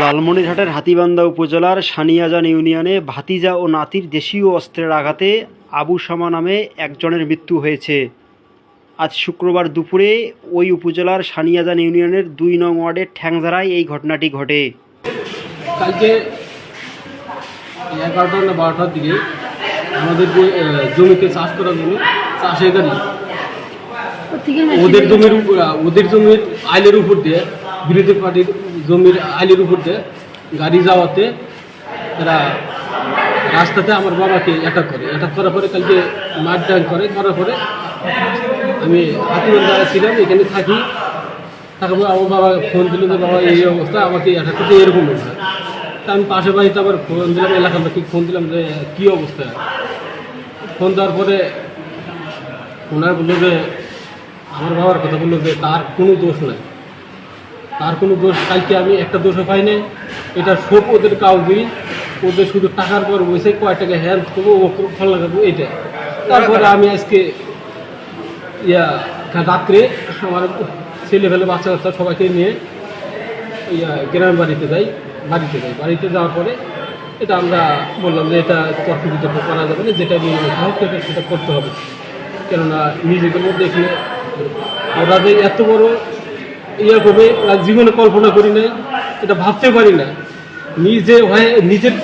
লালমনিরহাটের হাতীবান্ধা উপজেলার সানিয়াজান ইউনিয়নে ভাতিজা ও নাতির দেশীয় অস্ত্রের আঘাতে আবু শামা নামে একজনের মৃত্যু হয়েছে। আজ শুক্রবার দুপুরে ওই উপজেলার সানিয়াজান ইউনিয়নের দুই নং ওয়ার্ডের ঠ্যাংধারায় এই ঘটনাটি ঘটে। কালকে এগারোটা না বারোটার দিকে আমাদের যে জমিতে চাষ করার জন্য চাষের গাড়ি ওদের জমির ওদের জমির আইলের উপর দিয়ে বিরোধী পার্টির জমির আলির উপর দিয়ে গাড়ি যাওয়াতে তারা রাস্তাতে আমার বাবাকে অ্যাটাক করে। অ্যাটাক করার পরে কালকে মার ডান করে। করার পরে আমি হাতিবান্ধা ছিলাম, এখানে থাকি। তারপর আমার বাবা ফোন দিল যে, বাবা, এই অবস্থা, আমাকে অ্যাটাক করতে এরকম অবস্থা। তা আমি পাশে বাড়িতে আবার ফোন দিলাম এলাকাবাসী ফোন দিলাম যে, কী অবস্থা? ফোন দেওয়ার পরে ওনার বলল যে, আমার বাবার কথা বলল যে, তার কোনো দোষ নাই। তার কোনো দোষ কালকে আমি একটা দোষও পাই নাই? এটা সব ওদের কাউকেই ওদের শুধু টাকার পর বসে কয় টাকা হ্যান্ড করব, ও ফল লাগাবো এটা তারপরে আমি আজকে ইয়া রাত্রে আমার ছেলে ফেলে বাচ্চা কাচ্চা সবাইকে নিয়ে ইয়া, গ্রামের বাড়িতে যাই বাড়িতে যাই। বাড়িতে যাওয়ার পরে এটা আমরা বললাম যে এটা তর্ক বিতর্ক করা যাবে না, যেটা নিয়ে হোক, সেটা সেটা করতে হবে। কেননা নিজেদের মধ্যে এখানে ওরা যে এত বড় ইয়ে করবে জীবনে কল্পনা করি নাই এটা ভাবতে পারি না নিজে হয়ে নিজের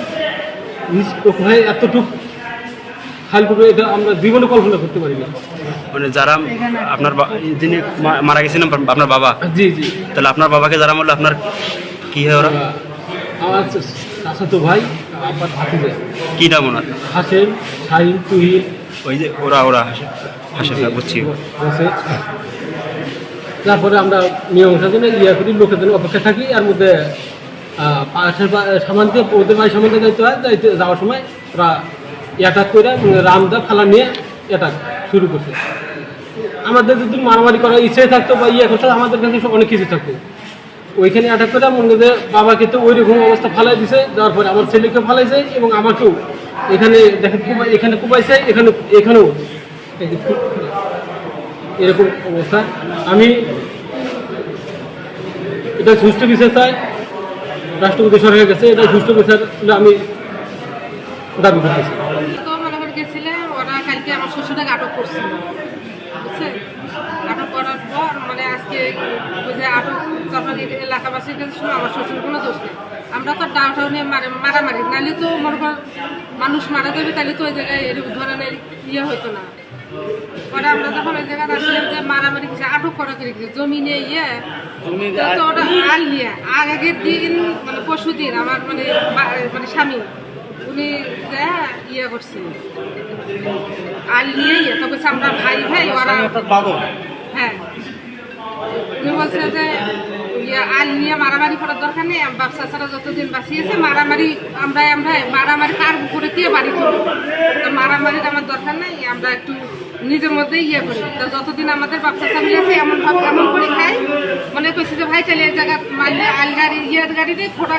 নিজ হয়ে এতটুকু খাল করবে এটা আমরা জীবনে কল্পনা করতে পারি না মানে যারা আপনার যিনি মারা গেছিলেন আপনার বাবা? জি জি। তাহলে আপনার বাবাকে যারা বলল আপনার কি হয় ওরা? আমার চাচাতো ভাই হাতে যায় কি নাম ওনার? হাসেন শাহিন তুহিন। ওই যে ওরা ওরা হাসে হাসে বুঝছি। তারপরে আমরা মীমাংসার জন্য ইয়ে করি, লোকের জন্য অপেক্ষা থাকি আর মধ্যে পাশের সামান দিয়ে ওদের বাড়ির সামান দিয়ে যাইতে হয়, যাইতে যাওয়ার সময় ওরা অ্যাটাক করে রামদা ফালা নিয়ে অ্যাটাক শুরু করছে। আমাদের যদি মারামারি করার ইচ্ছে থাকতো বা ইয়ে করতো, আমাদের কাছে অনেক কিছু থাকতো। ওইখানে অ্যাটাক করে মনে করছে বাবাকে তো ওই রকম অবস্থা ফালাই দিছে, যাওয়ার পরে আমার ছেলেকে ফালাইছে এবং আমাকেও এখানে দেখেন এখানে কুবাইছে, এখানে, এখানেও। যে এরকম অবস্থা। আমি এটা সুষ্ঠু বিচার চাই, রাষ্ট্রপতি সরকারের কাছে এটা সুষ্ঠু বিচার আমি দাবি করতেছি। ওরা আমার আটক করার পর মানে আজকে ওই যে এলাকাবাসীর কাছে আমার শ্বশুর কোনো দোষ নেই। আমরা তো ডাউটাও নিয়ে মারে মারামারি নাহলে তো মনে কর মানুষ মারা যাবে তাহলে তো ওই জায়গায় এরকম ধরনের ইয়ে হতো না। পরে আমরা যখন ওই জায়গায় আসলাম যে মারামারি কিছু আটক করা করে কিছু জমি নিয়ে ইয়ে তো ওটা আল নিয়ে আগের দিন মানে পরশু দিন আমার মানে মানে স্বামী উনি যা ইয়ে করছে। আল নিয়ে ইয়ে তো আমরা ভাই ভাই ওরা হ্যাঁ। উনি বলছে যে নিয়ে মারামারি করার দরকার নেই ছাড়া যতদিন মারামারি আমরা আমরা মারামারি কার উপরে মারামারির আমার দরকার নেই, আমরা একটু নিজের ইয়ে যতদিন আমাদের এমন করে খাই যে, ভাই আল গাড়ি খোটা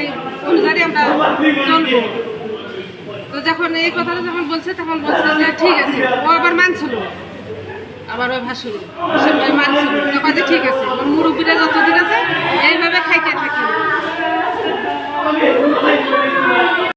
এই অনুযায়ী আমরা চলবো। তো যখন এই কথাটা যখন বলছে, তখন বলছে যে, ঠিক আছে। ও আবার মানছিল। আবার ওই ভাসুর মানছিল।